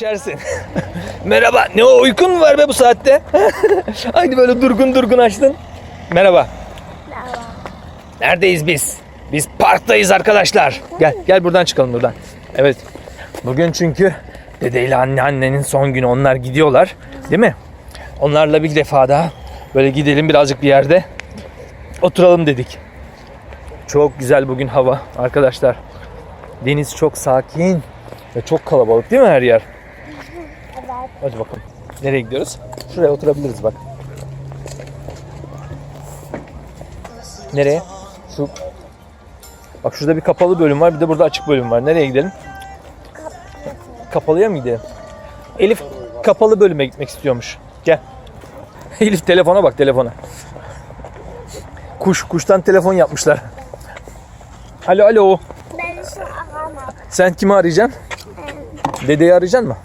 İçersin. Merhaba. Ne o uykun mu var be bu saatte? Aynı böyle durgun durgun açtın. Merhaba. Neredeyiz biz? Biz parktayız arkadaşlar. Gel gel buradan çıkalım buradan. Evet. Bugün çünkü dedeyle anneannenin son günü onlar gidiyorlar. Değil mi? Onlarla bir defa daha böyle gidelim birazcık bir yerde oturalım dedik. Çok güzel bugün hava arkadaşlar. Deniz çok sakin ve çok kalabalık değil mi her yer? Hadi bakalım. Nereye gidiyoruz? Şuraya oturabiliriz bak. Nereye? Şu Bak şurada bir kapalı bölüm var, bir de burada açık bölüm var. Nereye gidelim? Kapalıya mı gidelim? Elif kapalı bölüme gitmek istiyormuş. Gel. Elif telefona bak telefona. Kuş, kuştan telefon yapmışlar. Alo alo. Ben şu. Sen kimi arayacaksın? Dedeyi arayacaksın mı?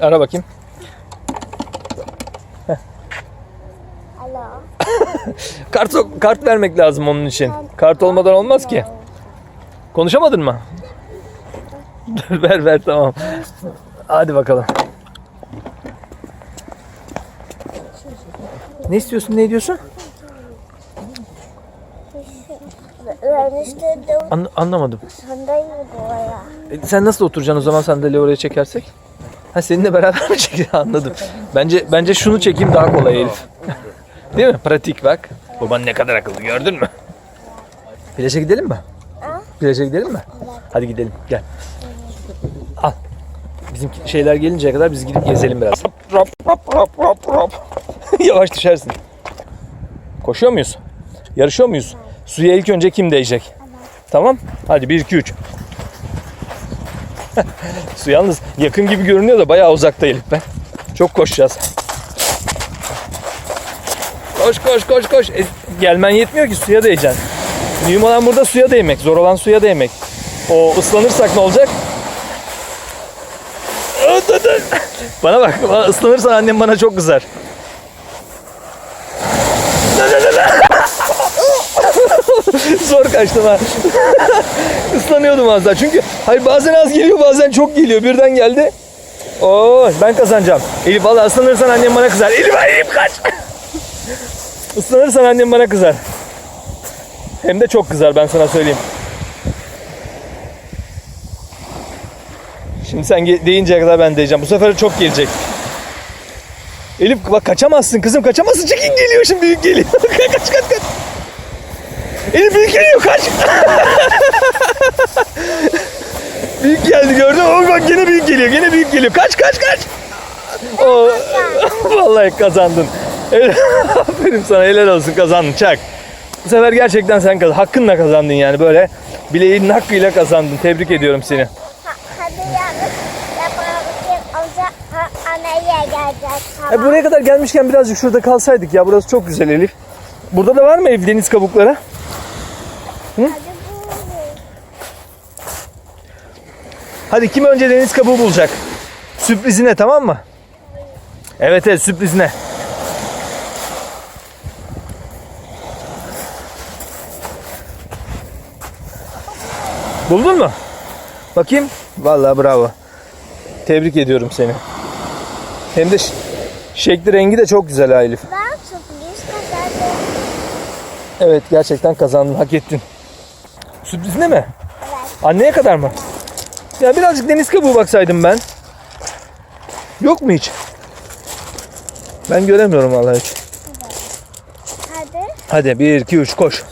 Ara bakayım. Kart, kart vermek lazım onun için. Kart olmadan olmaz ki. Konuşamadın mı? Ver ver tamam. Hadi bakalım. Ne istiyorsun ne diyorsun? Ben istedim An- anlamadım. sandalye buraya. E, sen nasıl oturacaksın o zaman sandalye oraya çekersek? Ha seninle beraber mi çekeceğiz? Anladım. Bence bence şunu çekeyim daha kolay Elif. Değil mi? Pratik bak. Baban ne kadar akıllı gördün mü? Plaja gidelim mi? Plaja gidelim mi? Hadi gidelim gel. Al. Bizim şeyler gelinceye kadar biz gidip gezelim biraz. Rap rap rap rap rap. Yavaş düşersin. Koşuyor muyuz? Yarışıyor muyuz? Suya ilk önce kim değecek? Tamam. Hadi 1 2 3. Su yalnız yakın gibi görünüyor da bayağı uzakta Elif be. Çok koşacağız. Koş koş koş koş. E, gelmen yetmiyor ki suya değeceksin. Mühim olan burada suya değmek. Zor olan suya değmek. O ıslanırsak ne olacak? Bana bak. ıslanırsan annem bana çok kızar. Zor kaçtım ha. Islanıyordum az daha. Çünkü hayır bazen az geliyor bazen çok geliyor. Birden geldi. Oo ben kazanacağım. Elif valla ıslanırsan annem bana kızar. Elif Elif kaç. Islanırsan annem bana kızar. Hem de çok kızar ben sana söyleyeyim. Şimdi sen deyinceye kadar ben diyeceğim. Bu sefer çok gelecek. Elif bak kaçamazsın kızım kaçamazsın. Çekin geliyor şimdi büyük geliyor. kaç kaç kaç. Elif büyük geliyor kaç. büyük geldi gördün mü? Oh, bak gene büyük geliyor. Gene büyük geliyor. Kaç kaç kaç. Oo, vallahi kazandın. Aferin sana helal olsun kazandın çak. Bu sefer gerçekten sen kazandın. Hakkınla kazandın yani böyle. Bileğinin hakkıyla kazandın. Tebrik ediyorum seni. E buraya kadar gelmişken birazcık şurada kalsaydık ya. Burası çok güzel Elif. Burada da var mı ev deniz kabukları? Hadi bu. Hadi kim önce deniz kabuğu bulacak? Sürprizine tamam mı? Evet evet sürprizine. Buldun mu? Bakayım. Vallahi bravo. Tebrik ediyorum seni. Hem de şekli rengi de çok güzel ha Elif. Ben sürpriz kazandım. Evet gerçekten kazandın, hak ettin. Sürpriz ne mi? Evet. Anneye kadar mı? Ya birazcık deniz kabuğu baksaydım ben. Yok mu hiç? Ben göremiyorum vallahi hiç. Hadi. Hadi 1 2 3 koş.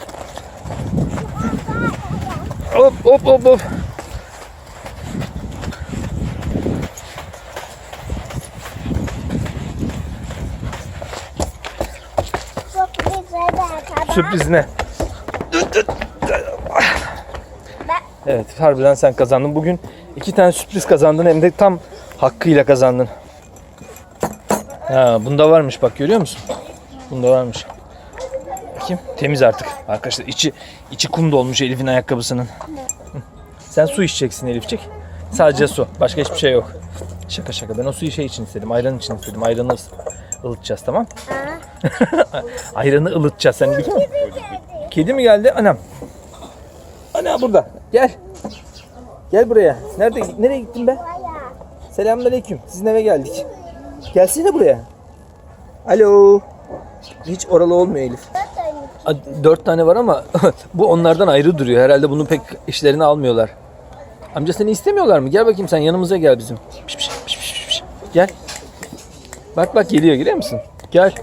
Hop hop hop. Sürpriz ne? Evet harbiden sen kazandın. Bugün iki tane sürpriz kazandın hem de tam hakkıyla kazandın. Ha, bunda varmış bak görüyor musun? Bunda varmış. Bakayım temiz artık. Arkadaşlar içi içi kum dolmuş Elif'in ayakkabısının. Sen su içeceksin Elifçik. Sadece su. Başka hiçbir şey yok. Şaka şaka. Ben o suyu şey için istedim. Ayran için istedim. Ayranı ılıtacağız tamam? Ayranı ılıtacağız. Sen biliyor musun? Kedi mi geldi? Anam. Ana burada. Gel. Gel buraya. Nerede? Nereye gittin be? Selamünaleyküm. Sizin eve geldik. Gelsene buraya. Alo. Hiç oralı olmuyor Elif. Dört tane var ama bu onlardan ayrı duruyor. Herhalde bunu pek işlerine almıyorlar. Amca seni istemiyorlar mı? Gel bakayım sen yanımıza gel bizim. Piş, piş, piş, piş, piş. Gel. Bak bak geliyor görüyor musun? Gel.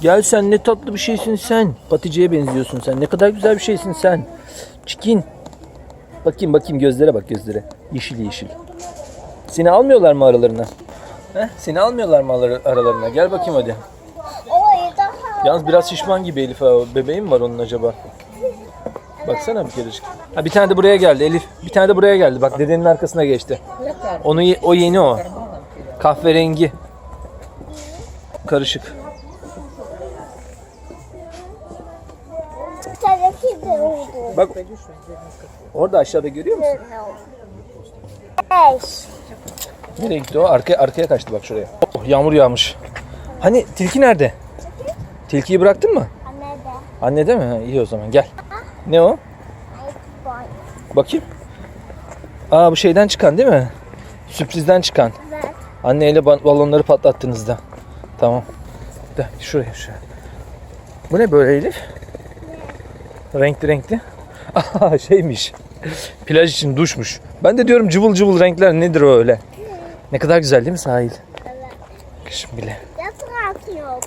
Gel sen ne tatlı bir şeysin sen. Patice'ye benziyorsun sen. Ne kadar güzel bir şeysin sen. Çikin. Bakayım bakayım gözlere bak gözlere. Yeşil yeşil. Seni almıyorlar mı aralarına? Heh, seni almıyorlar mı ara- aralarına? Gel bakayım hadi. Yalnız biraz şişman gibi Elif ha. O Bebeği mi var onun acaba? Baksana bir kerecik. Ha bir tane de buraya geldi Elif. Bir tane de buraya geldi. Bak dedenin arkasına geçti. Onu ye- o yeni o. Kahverengi. Karışık. Tabii de oldu. Bak orada aşağıda görüyor musun? Beş. Nereye gitti o? Arkaya, arkaya kaçtı bak şuraya. Oh, yağmur yağmış. Hani tilki nerede? Tilkiyi bıraktın mı? Anne de. Anne de mi? Ha, iyi o zaman gel. Ne o? Bakayım. Aa bu şeyden çıkan değil mi? Sürprizden çıkan. Evet. Anneyle ba- balonları patlattığınızda. Tamam. De, şuraya şuraya. Bu ne böyle Elif? Renkli renkli. Aha şeymiş. Plaj için duşmuş. Ben de diyorum cıvıl cıvıl renkler nedir o öyle? Ne kadar güzel değil mi sahil? Evet. Kışın bile. Yaprak yok.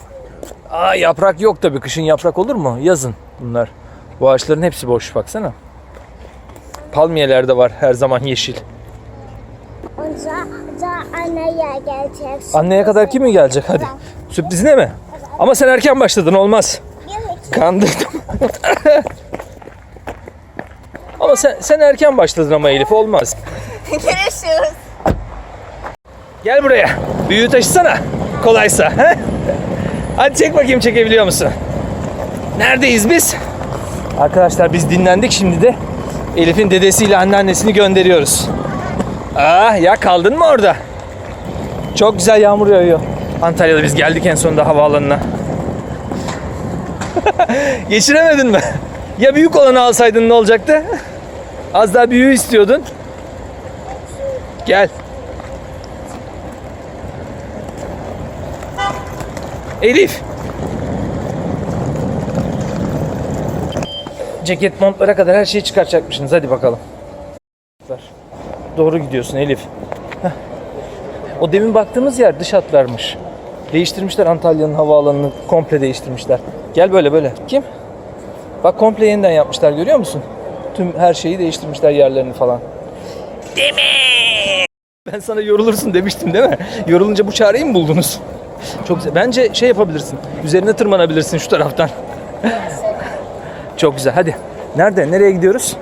Aa yaprak yok tabii. Kışın yaprak olur mu? Yazın bunlar. Bu ağaçların hepsi boş baksana. Palmiyeler de var her zaman yeşil. Onca da anneye gelecek. Anneye kadar kim mi gelecek? Hadi. Sürprizine mi? Ama sen erken başladın olmaz. Kandırdım. ama sen, sen erken başladın ama Elif olmaz. Görüşürüz. Gel buraya. Büyüğü taşısana. Kolaysa. He? Hadi çek bakayım çekebiliyor musun? Neredeyiz biz? Arkadaşlar biz dinlendik şimdi de Elif'in dedesiyle anneannesini gönderiyoruz. Ah ya kaldın mı orada? Çok güzel yağmur yağıyor. Antalya'da biz geldik en sonunda havaalanına. Geçiremedin mi? Ya büyük olanı alsaydın ne olacaktı? Az daha büyüğü istiyordun. Gel. Elif. Ceket montlara kadar her şeyi çıkartacakmışsınız. Hadi bakalım. Doğru gidiyorsun Elif. Heh. O demin baktığımız yer dış hatlarmış. Değiştirmişler Antalya'nın havaalanını komple değiştirmişler. Gel böyle böyle. Kim? Bak komple yeniden yapmışlar görüyor musun? Tüm her şeyi değiştirmişler yerlerini falan. Mi? Ben sana yorulursun demiştim değil mi? Yorulunca bu çareyi mi buldunuz? Çok güzel. Bence şey yapabilirsin. Üzerine tırmanabilirsin şu taraftan. Çok güzel. Hadi. Nerede? Nereye gidiyoruz?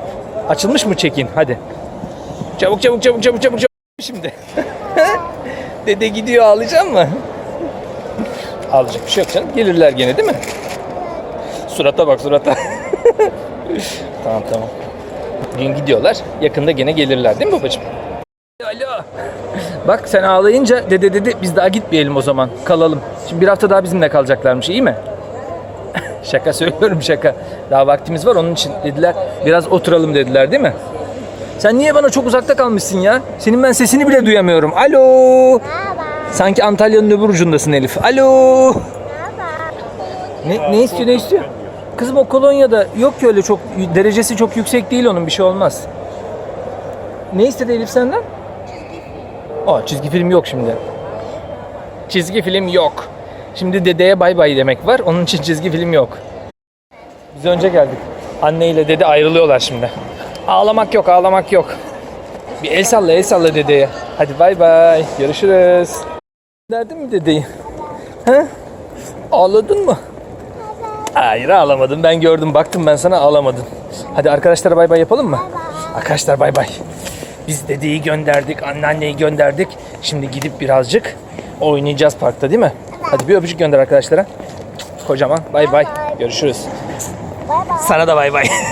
Açılmış mı çekin? Hadi. Çabuk çabuk çabuk çabuk çabuk çabuk. Şimdi. Dede gidiyor ağlayacak mı? Ağlayacak bir şey yok canım. Gelirler gene değil mi? Surata bak surata. tamam tamam. Bugün gidiyorlar. Yakında gene gelirler değil mi babacığım? Alo. Bak sen ağlayınca dede dedi biz daha gitmeyelim o zaman. Kalalım. Şimdi bir hafta daha bizimle kalacaklarmış iyi mi? şaka söylüyorum şaka. Daha vaktimiz var onun için dediler. Biraz oturalım dediler değil mi? Sen niye bana çok uzakta kalmışsın ya? Senin ben sesini bile duyamıyorum. Alo. Baba. Sanki Antalya'nın öbür ucundasın Elif. Alo. Baba. Ne, ne istiyor ne istiyor? Kızım o kolonyada yok ki öyle çok derecesi çok yüksek değil onun bir şey olmaz. Ne istedi Elif senden? Aa çizgi film yok şimdi. Çizgi film yok. Şimdi dedeye bay bay demek var. Onun için çizgi film yok. Biz önce geldik. Anne ile dede ayrılıyorlar şimdi. Ağlamak yok, ağlamak yok. Bir el salla, el salla dedeye. Hadi bay bay. Görüşürüz. Derdin mi dedeyi? He? Ağladın mı? Hayır ağlamadım. Ben gördüm. Baktım ben sana ağlamadın. Hadi arkadaşlara bay bay yapalım mı? Arkadaşlar bay bay. Biz dedeyi gönderdik. Anneanneyi gönderdik. Şimdi gidip birazcık oynayacağız parkta değil mi? Hadi bir öpücük gönder arkadaşlara. Kocaman. Bay bay. Görüşürüz. Sana da bay bay.